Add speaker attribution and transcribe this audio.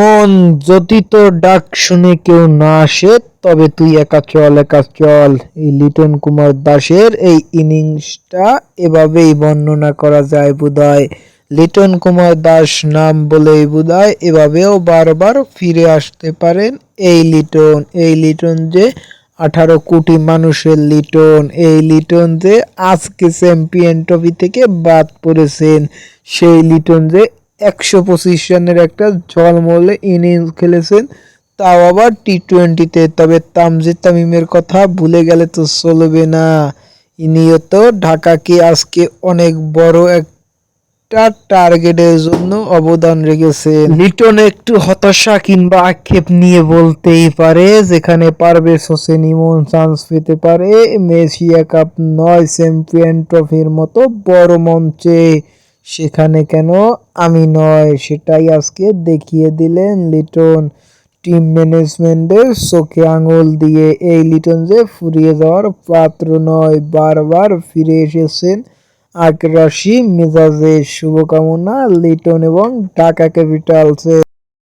Speaker 1: মন যদি তোর ডাক শুনে কেউ না আসে, তবে তুই একা চল একা চল। এই লিটন কুমার দাসের এই ইনিংসটা এভাবেই বর্ণনা করা যায় বোধহয়। লিটন কুমার দাস নাম বলেই বোধহয় এভাবেও বারবার ফিরে আসতে পারেন এই লিটন। এই লিটন যে আঠারো কোটি মানুষের লিটন, এই লিটন যে আজকে চ্যাম্পিয়ন ট্রফি থেকে বাদ পড়েছেন, সেই লিটন যে একশো পঁচিশ রানের একটা ঝলমলে ইনিংস খেলেছেন। তাও আবার টি টোয়েন্টিতে তবে তামজিদ তামিমের কথা ভুলে গেলে তো চলবে না। ইনিও তো ঢাকাকে আজকে অনেক বড় একটা টার্গেটের জন্য অবদান রেখেছে লিটন একটু হতাশা কিংবা আক্ষেপ নিয়ে বলতেই পারে, যেখানে পারবে হোসেন ইমন চান্স পেতে পারে। মেসিয়া কাপ নয় চ্যাম্পিয়ন ট্রফির মতো বড় মঞ্চে। সেখানে কেন আমি নয়, সেটাই আজকে দেখিয়ে দিলেন লিটন। টিম ম্যানেজমেন্টের চোখে আঙুল দিয়ে এই লিটন যে ফুরিয়ে যাওয়ার পাত্র নয়, বারবার ফিরে এসেছেন আগ্রাসী মেজাজের শুভকামনা লিটন এবং ঢাকা ক্যাপিটালসের